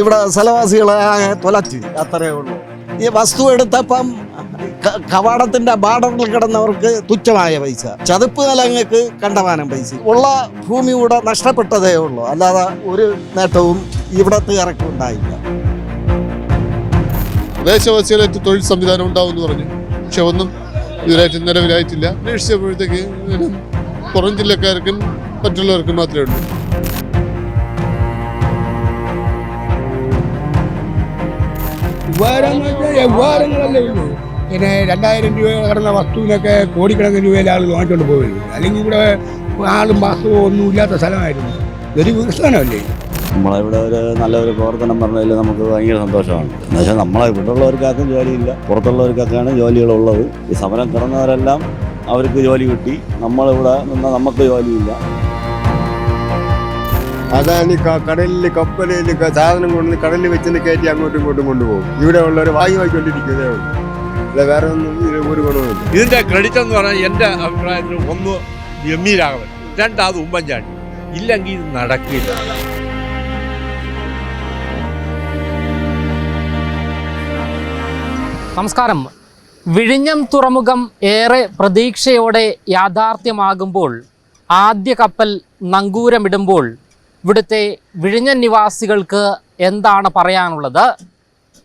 ഇവിടെ സ്ഥലവാസികളെ തൊലച്ച് അത്രയേ ഉള്ളൂ. ഈ വസ്തു എടുത്തപ്പം കവാടത്തിന്റെ ബാർഡറിൽ കിടന്നവർക്ക് തുച്ഛമായ പൈസ. ചതുപ്പ് കലങ്ങൾക്ക് കണ്ടമാനം പൈസ. ഉള്ള ഭൂമി കൂടെ നഷ്ടപ്പെട്ടതേ ഉള്ളൂ. അല്ലാതെ ഒരു നേട്ടവും ഇവിടത്തെ ഇറക്കി ഉണ്ടായില്ല. ദേശവാസികളായിട്ട് തൊഴിൽ സംവിധാനം ഉണ്ടാവും എന്ന് പറഞ്ഞു. പക്ഷെ ഒന്നും ഇതുവരായിട്ട് നിലവിലായിട്ടില്ല. അന്വേഷിച്ചപ്പോഴത്തേക്ക് പുറം ജില്ലക്കാർക്കും മറ്റുള്ളവർക്കും മാത്രമേ ഉള്ളൂ. ഉപകാരം ഉപകാരങ്ങളല്ലേ ഉള്ളൂ. പിന്നെ രണ്ടായിരം രൂപ കടന്ന വസ്തുവിനൊക്കെ കോടിക്കണക്കിന് രൂപയിൽ ആൾ വാങ്ങിക്കൊണ്ട് പോകരുത് അല്ലെങ്കിൽ ഇവിടെ ആളും വാസ്തുവോ ഒന്നും ഇല്ലാത്ത സ്ഥലമായിരുന്നു. ഇതൊരു വികസനമല്ലേ? നമ്മളിവിടെ ഒരു നല്ലൊരു പ്രവർത്തനം പറഞ്ഞതിൽ നമുക്ക് ഭയങ്കര സന്തോഷമാണ്. എന്നുവെച്ചാൽ നമ്മളെ ഇവിടെ ഉള്ളവർക്കാർക്കും ജോലിയില്ല. പുറത്തുള്ളവർക്കൊക്കെയാണ് ജോലികളുള്ളത്. ഈ സമരം കിടന്നവരെല്ലാം അവർക്ക് ജോലി കിട്ടി. നമ്മളിവിടെ നിന്ന് നമുക്ക് ജോലിയില്ല. അതാണ് ക- കടലിൽ കപ്പലിൽ ക- സാധനം കൊണ്ട് കടലിൽ വെച്ച് കയറ്റി അങ്ങോട്ടും ഇങ്ങോട്ടും കൊണ്ടുപോകും. ഇവിടെ ഉള്ളവർ വാങ്ങി വാങ്ങിക്കൊണ്ടിരിക്കുന്നതേ ഉള്ളൂ. അല്ല വേറെ ഒന്നും ഒരു ഗുണവുമില്ല. ഇതിന്റെ ക്രെഡിറ്റ് എന്ന് പറഞ്ഞാൽ എന്റെ അഭിപ്രായത്തിൽ ഒന്ന് ഗംഭീരാകവൻ രണ്ടാമത് ഉമ്മൻചാണ്ടി. ഇല്ലെങ്കിൽ ഇത് നടക്കില്ല. നമസ്കാരം. വിഴിഞ്ഞം തുറമുഖം ഏറെ പ്രതീക്ഷയോടെ യാഥാർത്ഥ്യമാകുമ്പോൾ ആദ്യ കപ്പൽ നങ്കൂരമിടുമ്പോൾ ഇവിടുത്തെ വിഴിഞ്ഞൻ നിവാസികൾക്ക് എന്താണ് പറയാനുള്ളത്?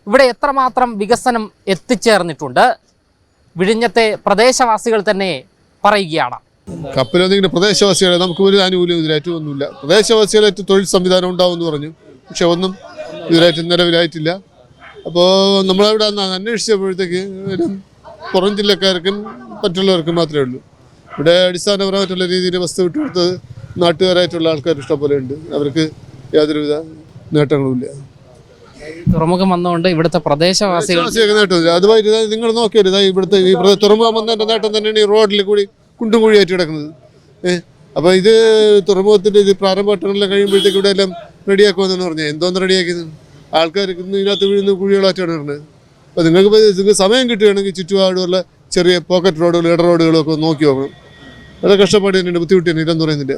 ഇവിടെ എത്രമാത്രം വികസനം എത്തിച്ചേർന്നിട്ടുണ്ട്? വിഴിഞ്ഞത്തെ പ്രദേശവാസികൾ തന്നെ പറയുകയാണ്. കപ്പലൊന്നിങ്ങനെ പ്രദേശവാസികളെ നമുക്ക് ഒരു ആനുകൂല്യം ഇതിലായിട്ട് ഒന്നുമില്ല. പ്രദേശവാസികളായിട്ട് തൊഴിൽ സംവിധാനം ഉണ്ടാവും എന്ന് പറഞ്ഞു. പക്ഷെ ഒന്നും ഇതിലായിട്ട് നിലവിലായിട്ടില്ല. അപ്പോൾ നമ്മളവിടെ അന്വേഷിച്ചപ്പോഴത്തേക്ക് പുറം ജില്ലക്കാർക്കും മറ്റുള്ളവർക്കും മാത്രമേ ഉള്ളൂ. ഇവിടെ അടിസ്ഥാനപരമായിട്ടുള്ള രീതിയിൽ വസ്തു വിട്ടുകൊടുത്തത് നാട്ടുകാരായിട്ടുള്ള ആൾക്കാർ ഇഷ്ടംപോലെ ഉണ്ട് അവർക്ക് യാതൊരുവിധ നേട്ടങ്ങളുമില്ല. തുറമുഖം വന്നുകൊണ്ട് ഇവിടുത്തെ പ്രദേശവാസികൾ നേട്ടമില്ല. അതുമായിട്ട് നിങ്ങൾ നോക്കിയാൽ ഇതാ ഇവിടുത്തെ ഈ തുറമുഖം വന്നതിന്റെ നേട്ടം തന്നെയാണ് ഈ റോഡിൽ കൂടി കുണ്ടും കുഴിയായിട്ട് കിടക്കുന്നത്. ഏഹ് അപ്പോൾ ഇത് തുറമുഖത്തിന്റെ ഇത് പ്രാരംഭ ഘട്ടങ്ങളിലെ കഴിയുമ്പോഴത്തേക്ക് ഇവിടെ എല്ലാം റെഡിയാക്കുമെന്നാണ് പറഞ്ഞത്. എന്തോന്ന് റെഡിയാക്കിയത്? ആൾക്കാർ ഇന്ന് ഇതിനകത്ത് വീഴുന്ന കുഴികളായിട്ടാണ് പറഞ്ഞത്. അപ്പോൾ നിങ്ങൾക്ക് നിങ്ങൾക്ക് സമയം കിട്ടുകയാണെങ്കിൽ ചുറ്റുപാടുള്ള ചെറിയ പോക്കറ്റ് റോഡുകൾ ഇട റോഡുകളൊക്കെ നോക്കി നോക്കണം. വളരെ കഷ്ടപ്പാട് തന്നെയാണ് ബുദ്ധിമുട്ട് തന്നെ ഇല്ലെന്ന് പറയുന്നില്ല.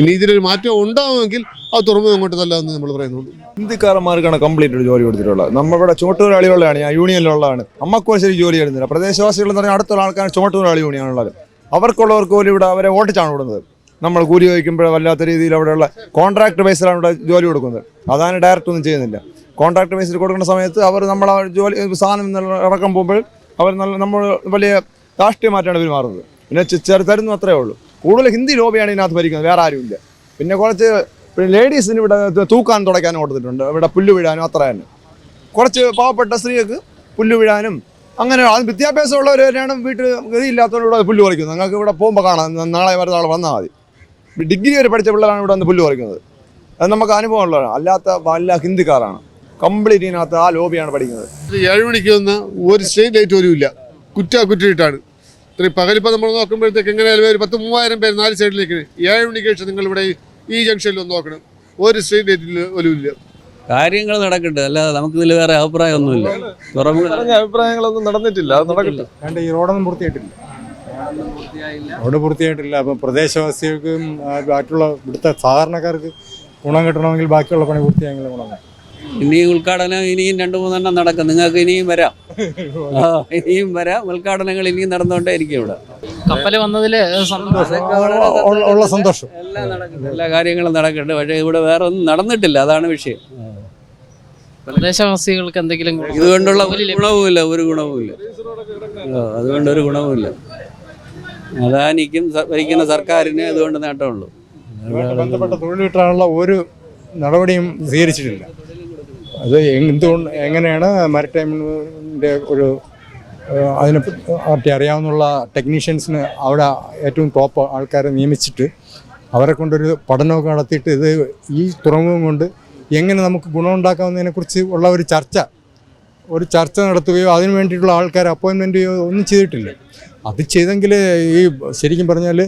ഇനി ഇതിലൊരു മാറ്റം ഉണ്ടാവുമെങ്കിൽ ആ തുറമുഖം അങ്ങോട്ട് നല്ല നമ്മൾ പറയുന്നുള്ളൂ. ഹിന്ദിക്കാരന്മാർക്കാണ് കംപ്ലീറ്റ് ഒരു ജോലി കൊടുത്തിട്ടുള്ളത്. നമ്മളിവിടെ ചുമട്ടുതൊഴിലാളികളാണ് ഞാൻ യൂണിയനിലുള്ളതാണ് അമ്മക്കും ശരി ജോലി ചെയ്യുന്നില്ല പ്രദേശവാസികൾ എന്ന് പറഞ്ഞാൽ അടുത്തുള്ള ആൾക്കാർ ചുമട്ടുതൊഴിലാളി യൂണിയനുള്ളത് അവർക്കുള്ളവർക്ക് പോലും ഇവിടെ അവരെ ഓട്ടിച്ചാണ് വിടുന്നത് നമ്മൾ കൂലി വഹിക്കുമ്പോൾ വല്ലാത്ത രീതിയിൽ അവിടെയുള്ള കോൺട്രാക്ട് ബേസിലാണ് ഇവിടെ ജോലി കൊടുക്കുന്നത്. അതാണ് ഡയറക്റ്റ് ഒന്നും ചെയ്യുന്നില്ല. കോൺട്രാക്ട് ബേസിൽ കൊടുക്കുന്ന സമയത്ത് അവർ നമ്മൾ ജോലി സാധനം നല്ല ഇറക്കാൻ പോകുമ്പോൾ അവർ നല്ല നമ്മൾ വലിയ രാഷ്ട്രീയമായിട്ടാണ് പെരുമാറുന്നത് പിന്നെ തരുന്നു അത്രേ ഉള്ളൂ. കൂടുതൽ ഹിന്ദി ലോബിയാണ് ഇതിനകത്ത് ഭരിക്കുന്നത് വേറെ ആരുമില്ല. പിന്നെ കുറച്ച് പിന്നെ ലേഡീസിന് ഇവിടെ തൂക്കാൻ തുടയ്ക്കാനും കൊടുത്തിട്ടുണ്ട്. ഇവിടെ പുല്ല് വീഴാനും അത്ര തന്നെ. കുറച്ച് പാവപ്പെട്ട സ്ത്രീകൾക്ക് പുല്ല് വീഴാനും അങ്ങനെ അത് വിദ്യാഭ്യാസമുള്ളവർ തന്നെയാണ് വീട്ടിൽ ഗതിയില്ലാത്തവരോട് ഇവിടെ പുല്ല് പറിക്കുന്നത്. നിങ്ങൾക്ക് ഇവിടെ പോകുമ്പോൾ കാണാം. നാളെ മറ്റന്നാൾ വന്നാൽ മതി. ഡിഗ്രി വരെ പഠിച്ച പിള്ളേരാണ് ഇവിടെ വന്ന് പുല്ല് പറിക്കുന്നത്. അത് നമുക്ക് അനുഭവം ഉള്ളതാണ് അല്ലാത്ത വല്ല ഹിന്ദിക്കാരാണ്. കംപ്ലീറ്റ് ഇതിനകത്ത് ആ ലോബിയാണ് പഠിക്കുന്നത്. ഏഴ് മണിക്ക് വന്ന ഒരു സ്റ്റേറ്റ് ലൈറ്റ് വരും ഇല്ല. കുറ്റ കുറ്റിയിട്ടാണ് ഇത്രയും പകലിപ്പോൾ നമ്മൾ നോക്കുമ്പോഴത്തേക്ക് എങ്ങനെയായാലും ഒരു പത്ത് മൂവായിരം പേര് നാല് സൈഡിലേക്ക് ഏഴ് മണിക്ക് ശേഷം നിങ്ങളിവിടെ ഈ ജംഗ്ഷനിൽ ഒന്ന് നോക്കണം. ഒരു സ്ട്രീറ്റ് ലൈറ്റിൽ പോലും ഇല്ല. കാര്യങ്ങൾ നടക്കട്ടെ. അല്ലാതെ നമുക്ക് ഇതിൽ വേറെ അഭിപ്രായമൊന്നുമില്ല. ഒന്നുമില്ല അഭിപ്രായങ്ങളൊന്നും നടന്നിട്ടില്ല. അത് നടക്കട്ടെ. കണ്ട് ഈ റോഡൊന്നും പൂർത്തിയായിട്ടില്ല. റോഡ് പൂർത്തിയായിട്ടില്ല. അപ്പം പ്രദേശവാസികൾക്കും മറ്റുള്ള ബാക്കിയുള്ള ഇവിടുത്തെ സാധാരണക്കാർക്ക് ഗുണം കിട്ടണമെങ്കിൽ ബാക്കിയുള്ള പണി പൂർത്തിയായെങ്കിലും ഗുണം കിട്ടും. ഇനി ഉദ്ഘാടനം ഇനിയും രണ്ട് മൂന്നെണ്ണം നടക്കും. നിങ്ങൾക്ക് ഇനിയും വരാം. ആ, ഇനിയും വരാം. ഉദ്ഘാടനങ്ങൾ ഇനിയും നടന്നുകൊണ്ടേ ഇരിക്കും ഇവിടെ. കപ്പൽ വന്നതിൽ ഉള്ള- ഉള്ള സന്തോഷം. എല്ലാം നടക്കട്ടെ എല്ലാ കാര്യങ്ങളും നടക്കട്ടെ പക്ഷേ ഇവിടെ വേറെ ഒന്നും നടന്നിട്ടില്ല. അതാണ് വിഷയം. പ്രദേശവാസികൾക്ക് എന്തെങ്കിലും ഗുണം- ഇതുകൊണ്ടുള്ള ഒരു ഗുണവുമില്ല. ഒരു ഗുണവുമില്ല. അതുകൊണ്ട് ഒരു ഗുണവുമില്ല. അദാനിക്കും ഭരിക്കുന്ന സർക്കാരിന് അതുകൊണ്ട് നേട്ടമുള്ളൂ. ബന്ധപ്പെട്ട തൊഴിൽ കിട്ടാനുള്ള ഒരു നടപടിയും സ്വീകരിച്ചിട്ടില്ല. അത് എന്തുകൊണ്ട് എങ്ങനെയാണ് മാരിടൈമിന്റെ ഒരു അതിനെ പറ്റി അറിയാവുന്നുള്ള ടെക്നീഷ്യൻസിന് അവിടെ ഏറ്റവും ടോപ്പ് ആൾക്കാരെ നിയമിച്ചിട്ട് അവരെ കൊണ്ടൊരു പഠനമൊക്കെ നടത്തിയിട്ട് ഇത് ഈ തുറമുഖം കൊണ്ട് എങ്ങനെ നമുക്ക് ഗുണമുണ്ടാക്കാവുന്നതിനെക്കുറിച്ച് ഉള്ള ഒരു ചർച്ച ഒരു ചർച്ച നടത്തുകയോ അതിനു വേണ്ടിയിട്ടുള്ള ആൾക്കാരെ അപ്പോയിൻമെന്റ് ഒന്നും ചെയ്തിട്ടില്ല. അത് ചെയ്തെങ്കിൽ ഈ ശരിക്കും പറഞ്ഞാൽ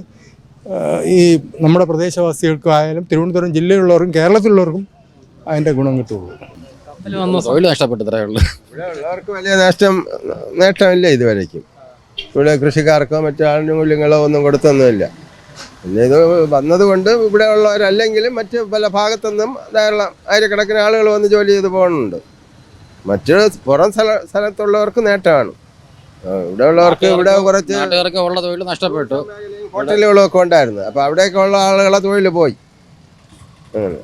ഈ നമ്മുടെ പ്രദേശവാസികൾക്കായാലും തിരുവനന്തപുരം ജില്ലയിലുള്ളവർക്കും കേരളത്തിലുള്ളവർക്കും അതിന്റെ ഗുണം കിട്ടുള്ളൂ. തൊഴിൽ നഷ്ടപ്പെട്ടത്രേ ഉള്ളൂ. ഇവിടെ ഉള്ളവർക്ക് വലിയ നഷ്ടം നേട്ടമില്ല ഇതുവരേക്കും. ഇവിടെ കൃഷിക്കാർക്കോ മറ്റു മൂല്യങ്ങളോ ഒന്നും കൊടുത്തൊന്നുമില്ല. പിന്നെ ഇത് വന്നതുകൊണ്ട് ഇവിടെ ഉള്ളവരല്ലെങ്കിലും മറ്റ് പല ഭാഗത്തുനിന്നും ധാരാളം ആയിരക്കണക്കിന് ആളുകൾ വന്ന് ജോലി ചെയ്ത് പോകുന്നുണ്ട്. മറ്റു പുറം സ്ഥല സ്ഥലത്തുള്ളവർക്ക് നേട്ടമാണ്. ഇവിടെ ഉള്ളവർക്ക് ഇവിടെ കുറച്ച് നാട്ടുകാർക്ക് ഉള്ള തൊഴിൽ നഷ്ടപ്പെട്ടു. ഹോട്ടലുകളൊക്കെ ഉണ്ടായിരുന്നു. അപ്പോൾ അവിടെയൊക്കെ ഉള്ള ആളുകളെ തൊഴിൽ പോയി. അങ്ങനെ.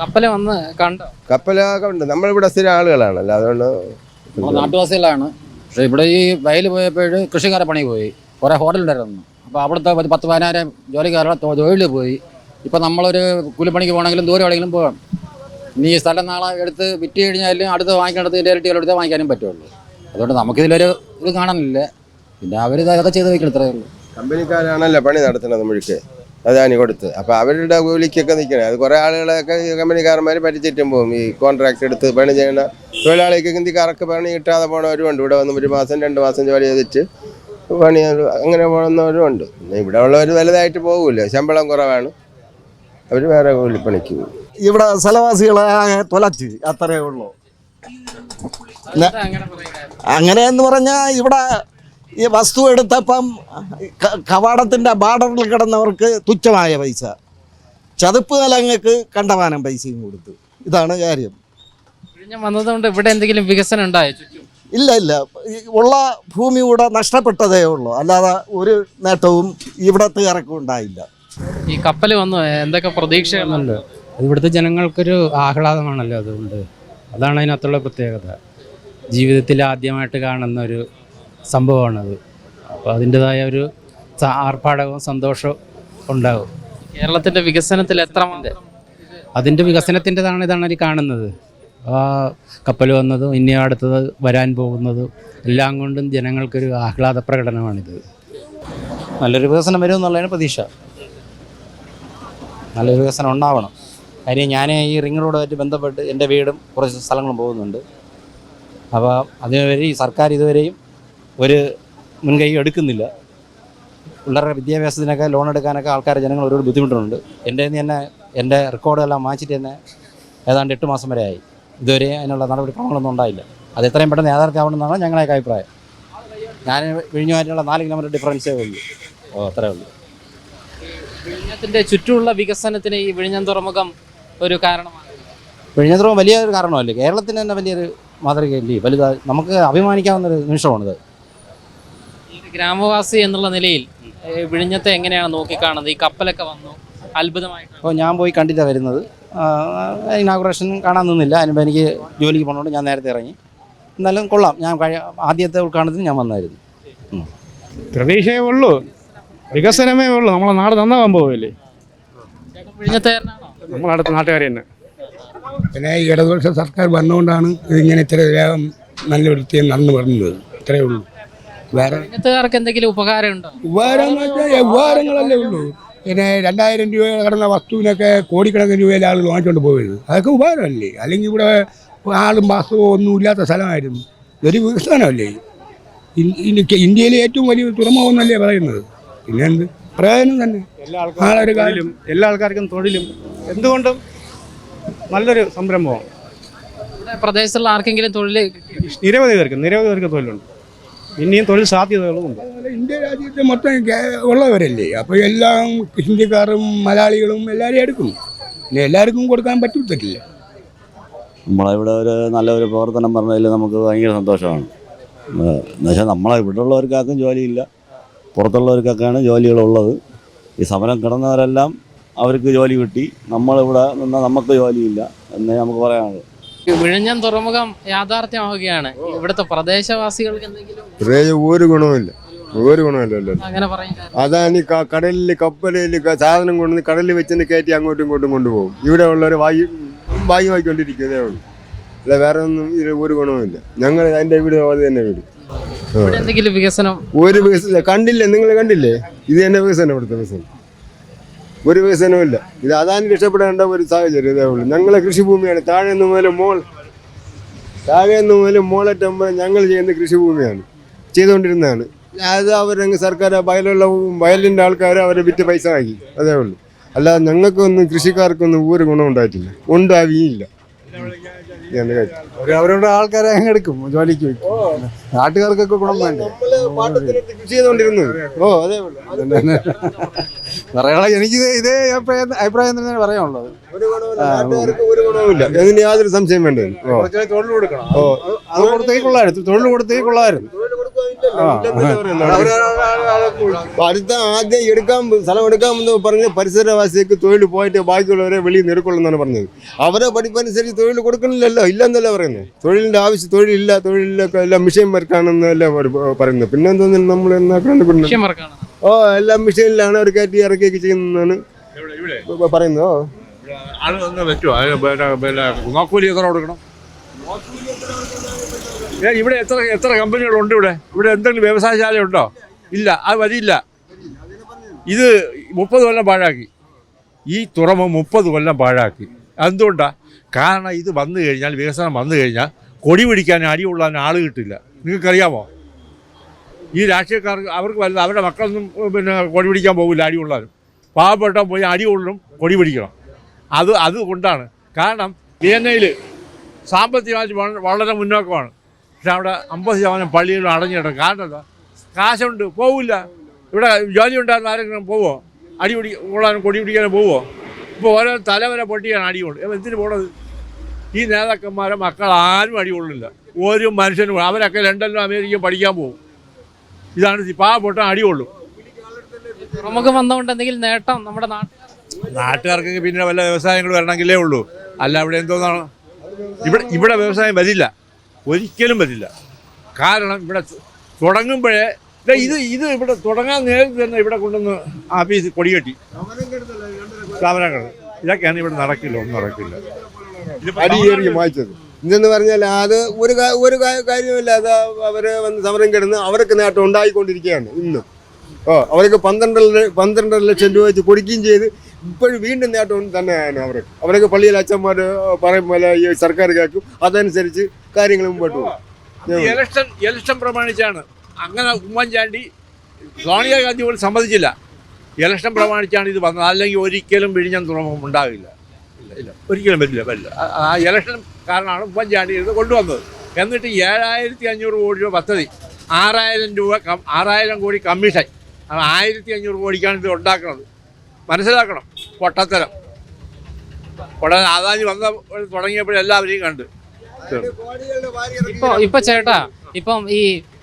കപ്പൽ വന്ന് കണ്ടോ? കപ്പലൊക്കെ ഉണ്ട്. നമ്മളിവിടെ സ്ഥിരം ആളുകളാണല്ലോ. അതുകൊണ്ട് നമ്മൾ നാട്ടുവാസികളാണ്. പക്ഷേ ഇവിടെ ഈ വയൽ പോയപ്പോൾ കൃഷിക്കാരെ പണി പോയി. കുറേ ഹോട്ടലുണ്ടായിരുന്നു അപ്പോൾ അവിടുത്തെ ഒരു പത്ത് പതിനായിരം ജോലിക്കാരുടെ തൊഴിൽ പോയി. ഇപ്പം നമ്മളൊരു കൂലിപ്പണിക്ക് പോകണമെങ്കിലും ദൂരം എവിടെയെങ്കിലും പോകാം. ഇനി ഈ സ്ഥലം നാളെ എടുത്ത് വിറ്റ് കഴിഞ്ഞാലും അടുത്ത് വാങ്ങിക്കേണ്ടത് ഇരട്ടി എടുത്ത് വാങ്ങിക്കാനും പറ്റുള്ളൂ. അതുകൊണ്ട് നമുക്കിതിലൊരു ഇത് കാണാനില്ല. പിന്നെ അവർ ഇതൊക്കെ ചെയ്ത് വയ്ക്കണം ഇത്രയേ ഉള്ളൂ. കമ്പനിക്കാരാണല്ലോ പണി നടത്തുന്നത് മുഴുക്കെ. അദാനി കൊടുത്ത് അപ്പോൾ അവരുടെ കൂലിക്കൊക്കെ നിൽക്കണേ അത് കുറേ ആളുകളൊക്കെ ഈ കമ്പനിക്കാരന്മാർ പറ്റിച്ചിട്ടും പോകും ഈ കോൺട്രാക്ട് എടുത്ത് പണി ചെയ്യുന്ന തൊഴിലാളിക്ക് ഹിന്ദിക്കാർക്ക് പണി കിട്ടാതെ പോണവരുമുണ്ട് ഇവിടെ വന്ന് ഒരു മാസം രണ്ട് മാസം ജോലി ചെയ്തിട്ട് പണി അങ്ങനെ പോകുന്നവരുമുണ്ട് പിന്നെ ഇവിടെ ഉള്ളവർ വലുതായിട്ട് പോകില്ല ശമ്പളം കുറവാണ്. അവർ വേറെ കൂലിപ്പണിക്ക് പോകും. ഇവിടെ സ്ഥലവാസികളെ തൊലച്ച്. അത്രയേ ഉള്ളൂ. അങ്ങനെ എന്ന് അങ്ങനെയെന്ന് പറഞ്ഞാൽ ഇവിടെ ഈ വസ്തു എടുത്തപ്പം കവാടത്തിന്റെ ബാർഡറിൽ കിടന്നവർക്ക് തുച്ഛമായ പൈസ. ചതുപ്പ് നിലങ്ങൾക്ക് കണ്ടമാനം പൈസയും കൊടുത്തു. ഇതാണ് കാര്യം. വന്നതുകൊണ്ട് ഇവിടെ എന്തെങ്കിലും വികസനം ഉണ്ടായോ ചുറ്റും? ഇല്ല ഇല്ല. ഉള്ള ഭൂമി കൂടെ നഷ്ടപ്പെട്ടതേ ഉള്ളൂ. അല്ലാതെ ഒരു നേട്ടവും ഇവിടത്തെ ഇവിടത്തുകാർക്കും ഉണ്ടായില്ല. ഈ കപ്പൽ വന്നു. എന്തൊക്കെ പ്രതീക്ഷകളുണ്ട്? ഇവിടുത്തെ ജനങ്ങൾക്കൊരു ആഹ്ലാദമാണല്ലോ അതുകൊണ്ട്. അതാണ് അതിനകത്തുള്ള പ്രത്യേകത. ജീവിതത്തിൽ ആദ്യമായിട്ട് കാണുന്ന ഒരു സംഭവമാണത്. അപ്പോൾ അതിന്റെതായ ഒരു ആർഭാടകവും ആർഭാടവും സന്തോഷവും ഉണ്ടാകും. കേരളത്തിന്റെ വികസനത്തിൽ എത്ര അതിന്റെ വികസനത്തിന്റെതാണ് ഇതാണ് ഈ കാണുന്നത്. ആ കപ്പൽ വന്നതും ഇനി അടുത്തത് വരാൻ പോകുന്നതും എല്ലാം കൊണ്ടും ജനങ്ങൾക്കൊരു ആഹ്ലാദ പ്രകടനമാണിത്. നല്ലൊരു വികസനം വരും എന്നുള്ളതാണ് പ്രതീക്ഷ. നല്ലൊരു വികസനം ഉണ്ടാവണം. കാര്യം ഞാൻ ഈ റിംഗ് റോഡുമായിട്ട് ബന്ധപ്പെട്ട് എന്റെ വീടും കുറച്ച് സ്ഥലങ്ങളും പോകുന്നുണ്ട്. അപ്പോൾ അതിനുവരെ ഈ സർക്കാർ ഇതുവരെയും ഒരു മുൻകൈ എടുക്കുന്നില്ല. പിള്ളേരുടെ വിദ്യാഭ്യാസത്തിനൊക്കെ ലോൺ എടുക്കാനൊക്കെ ആൾക്കാർ ജനങ്ങൾ ഒരുപാട് ബുദ്ധിമുട്ടുണ്ട് എന്റെ തന്നെ എന്റെ റെക്കോർഡെല്ലാം മാച്ചിട്ട് തന്നെ ഏതാണ്ട് എട്ട് മാസം വരെ ആയി. ഇതുവരെ അതിനുള്ള നടപടിക്രമങ്ങളൊന്നും ഉണ്ടായില്ല. അത് എത്രയും പെട്ടെന്ന് യാഥാർത്ഥ്യമാവണമെന്നാണ് ഞങ്ങളുടെ അഭിപ്രായം. ഞാൻ വിഴിഞ്ഞുമായിട്ടുള്ള നാല് കിലോമീറ്റർ ഡിഫറൻസേ ഉള്ളൂ. ഓ അത്രേ ഉള്ളൂ. വിഴിഞ്ഞത്തിന്റെ ചുറ്റുമുള്ള വികസനത്തിന് ഈ വിഴിഞ്ഞം തുറമുഖം ഒരു കാരണമാണ്. വിഴിഞ്ഞത്രവും വലിയൊരു കാരണമല്ലേ? കേരളത്തിന് തന്നെ വലിയൊരു മാതൃകയല്ലേ? വലുതായി നമുക്ക് അഭിമാനിക്കാവുന്ന ഒരു നിമിഷമാണിത്. ഗ്രാമവാസി എന്നുള്ള നിലയിൽ വിഴിഞ്ഞത്തെ എങ്ങനെയാണ് നോക്കിക്കാണുന്നത്? ഈ കപ്പലൊക്കെ വന്നു അത്ഭുതമായിട്ട് അപ്പോൾ ഞാൻ പോയി കണ്ടിട്ടാണ് വരുന്നത്. ഇനാഗുറേഷൻ കാണാൻ നിന്നില്ല. അതിനുമ്പോൾ എനിക്ക് ജോലിക്ക് പോകണോണ്ട് ഞാൻ നേരത്തെ ഇറങ്ങി. എന്നാലും കൊള്ളാം. ഞാൻ കഴി- ആദ്യത്തെ ഉൾക്കാണത്തിന് ഞാൻ വന്നായിരുന്നു. പ്രതീക്ഷയേ ഉള്ളൂ. വികസനമേ ഉള്ളൂ. നമ്മളെ നാട് നന്നാവാൻ പോവില്ലേ? നമ്മളടുത്ത നാട്ടുകാർ തന്നെ. പിന്നെ ഈ ഇടതുപക്ഷ സർക്കാർ വന്നുകൊണ്ടാണ് ഇതിങ്ങനെ ഇത്ര വേഗം നല്ല വൃത്തിയെ നടന്നു വരുന്നത് ഇത്രയേ ഉള്ളൂ. വേറെ എന്തെങ്കിലും ഉപകാരം ഉണ്ടോ ഉപകാരം എന്ന് ഉപകാരങ്ങളല്ലേ ഉള്ളൂ. പിന്നെ രണ്ടായിരം രൂപ കടന്ന വസ്തുവിനൊക്കെ കോടിക്കണക്കിന് രൂപയിൽ ആളുകൾ വാങ്ങിച്ചുകൊണ്ട് പോയത് അതൊക്കെ ഉപകാരമല്ലേ? അല്ലെങ്കിൽ ഇവിടെ ആളും വാസ്തുവോ ഒന്നും ഇല്ലാത്ത സ്ഥലമായിരുന്നു. ഇതൊരു വികസനമല്ലേ? ഇന്ത്യയിലെ ഏറ്റവും വലിയ തുറമുഖമെന്നല്ലേ പറയുന്നത്? പിന്നെ എന്ത്? പ്രയോജനം തന്നെ. എല്ലാ നാളെ ഒരു കാലം എല്ലാ ആൾക്കാർക്കും തൊഴിലും. എന്തുകൊണ്ടും നല്ലൊരു സംരംഭമാണ്. ഇവിടെ പ്രദേശത്തുള്ള ആർക്കെങ്കിലും തൊഴിൽ നിരവധി പേർക്ക് നിരവധി പേർക്ക് തൊഴിലുണ്ട്. ഇനിയും തൊഴിൽ സാധ്യതകളുമുണ്ട് ഇന്ത്യ രാജ്യത്ത് മൊത്തം ഉള്ളവരല്ലേ? അപ്പോൾ എല്ലാം ഹിന്ദിക്കാരും മലയാളികളും എല്ലാവരും എടുക്കും പിന്നെ എല്ലാവർക്കും കൊടുക്കാൻ പറ്റത്തില്ല. നമ്മളിവിടെ ഒരു നല്ലൊരു പ്രവർത്തനം പറഞ്ഞതിൽ നമുക്ക് ഭയങ്കര സന്തോഷമാണ്. എന്നുവെച്ചാൽ നമ്മളെ ഇവിടെ ഉള്ളവർക്കാർക്കും ജോലിയില്ല. പുറത്തുള്ളവർക്കൊക്കെയാണ് ജോലികളുള്ളത്. ഈ സമരം കിടന്നവരെല്ലാം അവർക്ക് ജോലി കിട്ടി. നമ്മളിവിടെ നിന്നാൽ നമുക്ക് ജോലിയില്ല എന്നേ നമുക്ക് പറയാനുള്ളൂ. വിഴിഞ്ഞം തുറമുഖം യാഥാർത്ഥ്യമാവുകയാണ്. ഇവിടുത്തെ പ്രദേശവാസികൾക്ക് എന്തെങ്കിലും ഒരു ഗുണവുമില്ല. ഒരു ഗുണമില്ലല്ലോ അങ്ങനെ അതാണ് ഈ കടലിൽ കപ്പലിൽ സാധനം കൊണ്ടുവന്ന് കടലിൽ വെച്ചിട്ട് കയറ്റി അങ്ങോട്ടും ഇങ്ങോട്ടും കൊണ്ടുപോകും. ഇവിടെ ഉള്ളവർ വായു വായു വായിക്കൊണ്ടിരിക്കുന്നതേ ഉള്ളൂ. അല്ല വേറെ ഒന്നും ഇതിൽ ഒരു ഗുണവുമില്ല. ഞങ്ങൾ എന്റെ വീട് പോലെ തന്നെ വീട്. എന്തെങ്കിലും വികസനം ഒരു വികസനം കണ്ടില്ലേ? നിങ്ങൾ കണ്ടില്ലേ? ഇത് തന്നെ വികസനം ഇവിടുത്തെ വികസനം. ഒരു വികസനവും ഇല്ല. ഇത് അതാണ് രക്ഷപ്പെടേണ്ട ഒരു സാഹചര്യം ഇതേ ഉള്ളൂ. ഞങ്ങളെ കൃഷിഭൂമിയാണ്. താഴെ നിന്ന് മുതൽ മോൾ താഴെ നിന്ന് മുതൽ മോളറ്റം ഞങ്ങൾ ചെയ്യുന്ന കൃഷിഭൂമിയാണ്. ചെയ്തുകൊണ്ടിരുന്നതാണ്. അത് അവരങ്ങ് സർക്കാർ വയലുള്ള വയലിന്റെ ആൾക്കാർ അവരെ വിറ്റ് പൈസ വാങ്ങി. അതേ ഉള്ളൂ. അല്ലാതെ ഞങ്ങൾക്കൊന്നും കൃഷിക്കാർക്കൊന്നും ഒരു ഗുണം ഉണ്ടായിട്ടില്ല ഉണ്ടാവിയില്ല. ഇതെന്നെ കാര്യം. അവർ ആൾക്കാരെ അങ്ങ് എടുക്കും ജോലിക്ക് വെക്കും. നാട്ടുകാർക്കൊക്കെ ഗുണം വേണ്ടേ? കൃഷി ഓ അതേ. പറയാനുള്ള എനിക്ക് ഇതേ- അഭിപ്രായം അഭിപ്രായം തന്നെ പറയാനുള്ളത്. അതിന് യാതൊരു സംശയം വേണ്ടത് തൊഴിൽ കൊടുക്കണം. ഓ. അത് കൊടുത്തേക്കുള്ളായിരുന്നു തൊഴിൽ കൊടുത്തേക്ക് കൊള്ളായിരുന്നു അപ്പൊ അടുത്ത ആദ്യം എടുക്കാൻ സ്ഥലം എടുക്കാൻ പറഞ്ഞ് പരിസരവാസിക്ക് തൊഴിൽ പോയിട്ട് ബാക്കിയുള്ളവരെ വെളിയിൽ നിന്ന് എടുക്കുള്ളൂ പറഞ്ഞത്. അവരെ പഠിപ്പനുസരിച്ച് തൊഴിൽ കൊടുക്കണില്ലല്ലോ ഇല്ലെന്നല്ല പറയുന്നത്. തൊഴിലിന്റെ ആവശ്യം തൊഴിലില്ല തൊഴിലൊക്കെ എല്ലാം മിഷീൻ വരക്കാണെന്നല്ലേ പറയുന്നത്. പിന്നെ നമ്മൾ വർക്കാണ് ഓ എല്ലാം മിഷീനിലാണ് അവർ കയറ്റി ഇറക്കിയൊക്കെ ചെയ്യുന്നതാണ് ഇവിടെ? ഇവിടെ പറയുന്നത്. ഓ. നോക്കൂലി എത്ര കൊടുക്കണം. ഇവിടെ എത്ര എത്ര കമ്പനികളുണ്ട് ഇവിടെ? ഇവിടെ എന്തെങ്കിലും വ്യവസായശാല ഉണ്ടോ ഇല്ല അത് വരില്ല ഇത് മുപ്പത് കൊല്ലം പാഴാക്കി. ഈ തുറമ മുപ്പത് കൊല്ലം പാഴാക്കി. എന്തുകൊണ്ടാണ് കാരണം ഇത് വന്നു കഴിഞ്ഞാൽ വികസനം വന്നു കഴിഞ്ഞാൽ കൊടി പിടിക്കാൻ അടി കൊള്ളാൻ ആൾ കിട്ടില്ല. നിങ്ങൾക്കറിയാമോ? ഈ രാഷ്ട്രീയക്കാർക്ക് അവർക്ക് വലുത് അവരുടെ മക്കളൊന്നും പിന്നെ കൊടി പിടിക്കാൻ പോകില്ല അടി കൊള്ളാനും. പാവപ്പെട്ട പോയി അടി കൊള്ളും കൊടി പിടിക്കണം. അത് അതുകൊണ്ടാണ്. കാരണം വിയന്നയിൽ സാമ്പത്തികമായിട്ട് വള- വളരെ മുന്നോക്കമാണ്. പക്ഷെ അവിടെ അമ്പത് ശതമാനം പള്ളികളും അടഞ്ഞിടും കാരണം എന്താ? കാശുണ്ട് പോവില്ല. ഇവിടെ ജോലി ഉണ്ടായിരുന്ന ആരെങ്കിലും പോവോ? അടി പിടി കൊള്ളാനും കൊടി പിടിക്കാനും പോവോ? ഇപ്പോൾ ഓരോ തലവരെ പൊട്ടിയാണ് അടി കൊണ്ട്. എന്തിനു പോണത്? ഈ നേതാക്കന്മാരെ മക്കൾ ആരും അടി കൊള്ളില്ല. ഒരു മനുഷ്യനും അവരൊക്കെ ലണ്ടനിലും അമേരിക്കയും പഠിക്കാൻ പോകും ഇതാണ് പാവപ്പെട്ട അടി കൊള്ളും. നമുക്ക് വന്നുകൊണ്ട് എന്തെങ്കിലും നേട്ടം നമ്മുടെ നാട്ടുകാർക്ക് പിന്നെ വല്ല വ്യവസായങ്ങൾ വരണമെങ്കിലേ ഉള്ളൂ. അല്ല ഇവിടെ എന്തോന്നാണ്? ഇവിടെ ഇവിടെ വ്യവസായം വരില്ല. ഒരിക്കലും വരില്ല. കാരണം ഇവിടെ തുടങ്ങുമ്പോഴേ ഇത് ഇത് ഇവിടെ തുടങ്ങാൻ നേരത്തെ തന്നെ ഇവിടെ കൊണ്ടുവന്ന് ആഫീസ് കൊടികെട്ടി സ്ഥാപനങ്ങൾ. ഇതൊക്കെയാണ് ഇവിടെ നടക്കില്ല ഒന്നും നടക്കില്ല. ഇതെന്ന് പറഞ്ഞാൽ അത് ഒരു ഒരു കാര്യമില്ലാതെ അവർ വന്ന് സമരം കിടന്ന് അവർക്ക് നേട്ടം ഉണ്ടായിക്കൊണ്ടിരിക്കുകയാണ് ഇന്നും. ഓ അവർക്ക് പന്ത്രണ്ടര പന്ത്രണ്ടര ലക്ഷം രൂപ വെച്ച് കൊടുക്കുകയും ചെയ്ത് ഇപ്പോഴും വീണ്ടും നേട്ടം തന്നെയാണ് അവർക്ക്. അവരൊക്കെ പള്ളിയിൽ അച്ഛന്മാർ പറയും പോലെ ഈ സർക്കാർ കേൾക്കും. അതനുസരിച്ച് കാര്യങ്ങൾ മുമ്പോട്ട് പോകും. ഇലക്ഷൻ ഇലക്ഷൻ പ്രമാണിച്ചാണ്. അങ്ങനെ ഉമ്മൻചാണ്ടി സോണിയാഗാന്ധി പോലും സമ്മതിച്ചില്ല. എലക്ഷൻ പ്രമാണിച്ചാണ് ഇത് വന്നത്. അല്ലെങ്കിൽ ഒരിക്കലും വിഴിഞ്ഞം തുറമുഖം ഉണ്ടാകില്ല ഇല്ല ഒരിക്കലും വരില്ല വരില്ല. ആ- എലക്ഷൻ ഇലക്ഷൻ കാരണമാണ് ഉമ്മൻചാണ്ടി ഇത് കൊണ്ടുവന്നത്. എന്നിട്ട് ഏഴായിരത്തി അഞ്ഞൂറ് കോടി രൂപ പദ്ധതി ആറായിരം രൂപ ആറായിരം കോടി കമ്മീഷൻ ആയിരത്തി അഞ്ഞൂറ് കോടിക്കാണ് ഇത് ഉണ്ടാക്കുന്നത്. മനസ്സിലാക്കണം പൊട്ടത്തരം. ഉടനെ അദാനി വന്ന തുടങ്ങിയപ്പോഴെല്ലാവരെയും കണ്ട്. ഇപ്പൊ ഇപ്പൊ ചേട്ടാ ഇപ്പം ഈ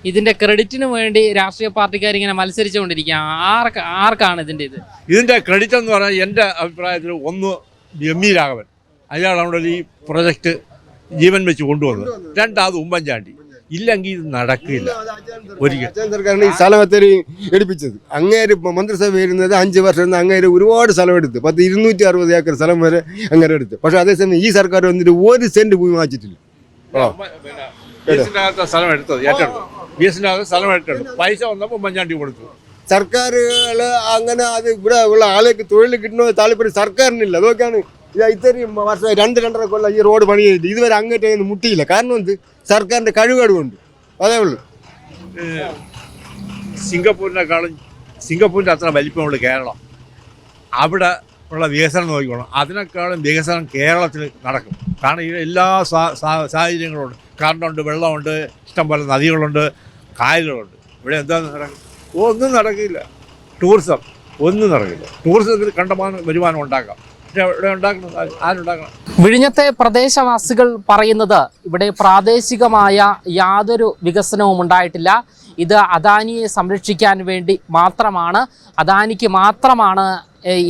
ഇതിന്റെ ക്രെഡിറ്റിന് വേണ്ടി രാഷ്ട്രീയ പാർട്ടിക്കാർ ഇങ്ങനെ മത്സരിച്ചുകൊണ്ടിരിക്കുക ആർക്ക് ആർക്കാണ് ഇതിന്റെ ഇത്? ഇതിന്റെ ക്രെഡിറ്റ് എന്ന് പറഞ്ഞാൽ എന്റെ അഭിപ്രായത്തിൽ ഒന്ന് എം ഇ രാഘവൻ. അയാളാണ് ഈ പ്രൊജക്റ്റ് ജീവൻ വെച്ച് കൊണ്ടുവന്നത്. രണ്ടാമത് ഉമ്മൻചാണ്ടി. ഇല്ലെങ്കിൽ ഇത് നടക്കില്ല. ഒരിക്കലും. ഈ സ്ഥലം അത്രയും എടുപ്പിച്ചത്? അങ്ങേര് ഇപ്പൊ മന്ത്രിസഭ വരുന്നത് അഞ്ച് വർഷം അങ്ങേര് ഒരുപാട് സ്ഥലം എടുത്ത്. പത്ത് ഇരുന്നൂറ്റി അറുപത് ഏക്കർ സ്ഥലം വരെ അങ്ങനെ എടുത്ത്. പക്ഷെ അതേസമയം ഈ സർക്കാർ വന്നിട്ട് ഒരു സെന്റ് ഭൂമി വാങ്ങിച്ചിട്ടില്ല. ബി എസിന്റെ അകത്ത് സ്ഥലം എടുത്തത് ഏറ്റെടുത്തു ബി എസിന്റെ അകത്ത് സ്ഥലം ഏറ്റെടുത്തു പൈസ വന്നപ്പോൾ ഉമ്മൻചാണ്ടി കൊടുത്തു. സർക്കാരുകൾ അങ്ങനെ അത് ഇവിടെ ഉള്ള ആൾക്ക് തൊഴിൽ കിട്ടണമെന്ന് താല്പര്യം സർക്കാരിനില്ല. അതൊക്കെയാണ് ഇത് ഇത്രയും വർഷം രണ്ട് രണ്ടര കൊല്ലം ഈ റോഡ് പണി ചെയ്തിട്ട് ഇതുവരെ അങ്ങോട്ടേ മുട്ടിയില്ല. കാരണം എന്ത്? സർക്കാരിന്റെ കഴിവുകേട് കൊണ്ട് അതേ ഉള്ളൂ. സിംഗപ്പൂരിനെക്കാളും സിംഗപ്പൂരിന്റെ അത്ര വലിപ്പമുള്ള കേരളം. അവിടെ ഉള്ള വികസനം നോക്കിക്കോണം. അതിനേക്കാളും വികസനം കേരളത്തിൽ നടക്കും. കാരണം ഈ എല്ലാ സാഹചര്യങ്ങളുണ്ട്. കറണ്ടുണ്ട് വെള്ളമുണ്ട് ഇഷ്ടംപോലെ നദികളുണ്ട് കായലുകളുണ്ട്. ഇവിടെ എന്താ നടക്കും ഒന്നും നടക്കില്ല. ടൂറിസം ഒന്നും നടക്കില്ല. ടൂറിസത്തിൽ കണ്ടമാനം വരുമാനം ഉണ്ടാക്കാം. ഉണ്ടാക്കണം. വിഴിഞ്ഞത്തെ പ്രദേശവാസികൾ പറയുന്നത് ഇവിടെ പ്രാദേശികമായ യാതൊരു വികസനവും ഉണ്ടായിട്ടില്ല. ഇത് അദാനിയെ സംരക്ഷിക്കാൻ വേണ്ടി മാത്രമാണ്. അദാനിക്ക് മാത്രമാണ്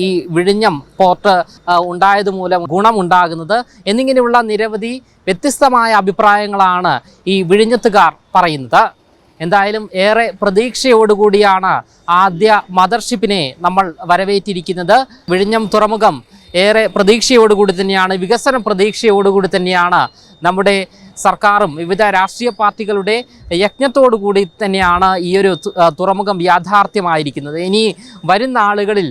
ഈ വിഴിഞ്ഞം പോർട്ട് ഉണ്ടായത് മൂലം ഗുണമുണ്ടാകുന്നത്. എന്നിങ്ങനെയുള്ള നിരവധി വ്യത്യസ്തമായ അഭിപ്രായങ്ങളാണ് ഈ വിഴിഞ്ഞത്തുകാർ പറയുന്നത്. എന്തായാലും ഏറെ പ്രതീക്ഷയോടുകൂടിയാണ് ആദ്യ മദർഷിപ്പിനെ നമ്മൾ വരവേറ്റിരിക്കുന്നത്. വിഴിഞ്ഞം തുറമുഖം ഏറെ പ്രതീക്ഷയോടുകൂടി തന്നെയാണ് വികസന പ്രതീക്ഷയോടുകൂടി തന്നെയാണ് നമ്മുടെ സർക്കാരും വിവിധ രാഷ്ട്രീയ പാർട്ടികളുടെ യജ്ഞത്തോടു കൂടി തന്നെയാണ് ഈ ഒരു തുറമുഖം യാഥാർത്ഥ്യമായിരിക്കുന്നത്. ഇനി വരും നാളുകളിൽ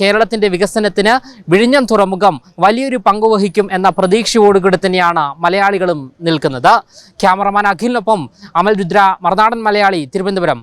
കേരളത്തിന്റെ വികസനത്തിന് വിഴിഞ്ഞം തുറമുഖം വലിയൊരു പങ്കുവഹിക്കും എന്ന പ്രതീക്ഷയോടുകൂടി തന്നെയാണ് മലയാളികളും നിൽക്കുന്നത്. ക്യാമറമാൻ അഖിലിനൊപ്പം അമൽ രുദ്ര മറുനാടൻ മലയാളി തിരുവനന്തപുരം.